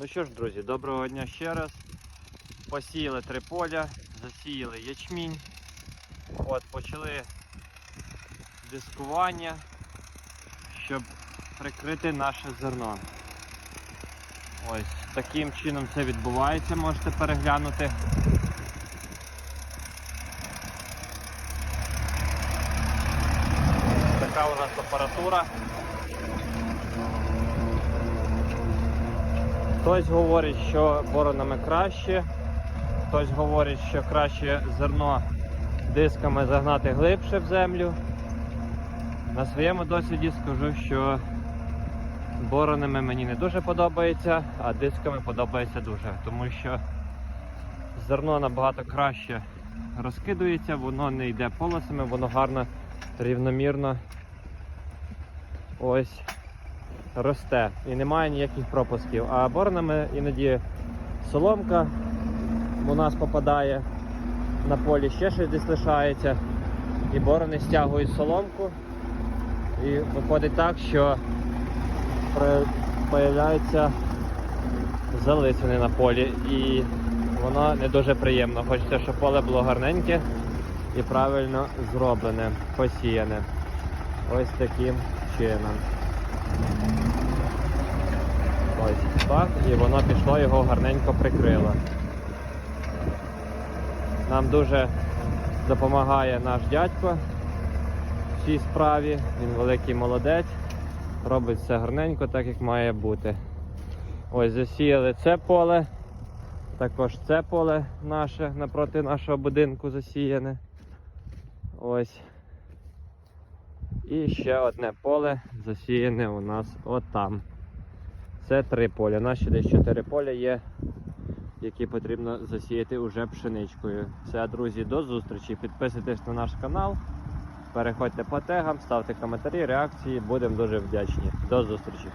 Ну що ж, друзі, доброго дня ще раз. Посіяли три поля, засіяли ячмінь. От, почали дискування, щоб прикрити наше зерно. Ось таким чином це відбувається, можете переглянути. Така у нас апаратура. Хтось говорить, що боронами краще, хтось говорить, що краще зерно дисками загнати глибше в землю. На своєму досвіді скажу, що боронами мені не дуже подобається, а дисками подобається дуже, тому що зерно набагато краще розкидується, воно не йде полосами, воно гарно, рівномірно. Ось росте і немає ніяких пропусків. А боронами іноді соломка у нас попадає на полі, ще щось десь лишається. І борони стягують соломку. І виходить так, що появляються залисини на полі і воно не дуже приємно. Хочеться, щоб поле було гарненьке і правильно зроблене, посіяне. Ось таким чином. Так, і воно пішло, його гарненько прикрило. Нам дуже допомагає наш дядько в цій справі. Він великий молодець, робить все гарненько, так як має бути. Ось засіяли це поле, також це поле наше напроти нашого будинку засіяне. Ось. І ще одне поле засіяне у нас отам. Це три поля. Наші десь чотири поля є, які потрібно засіяти уже пшеничкою. Все, друзі, до зустрічі. Підписуйтесь на наш канал, переходьте по тегам, ставте коментарі, реакції. Будемо дуже вдячні. До зустрічі.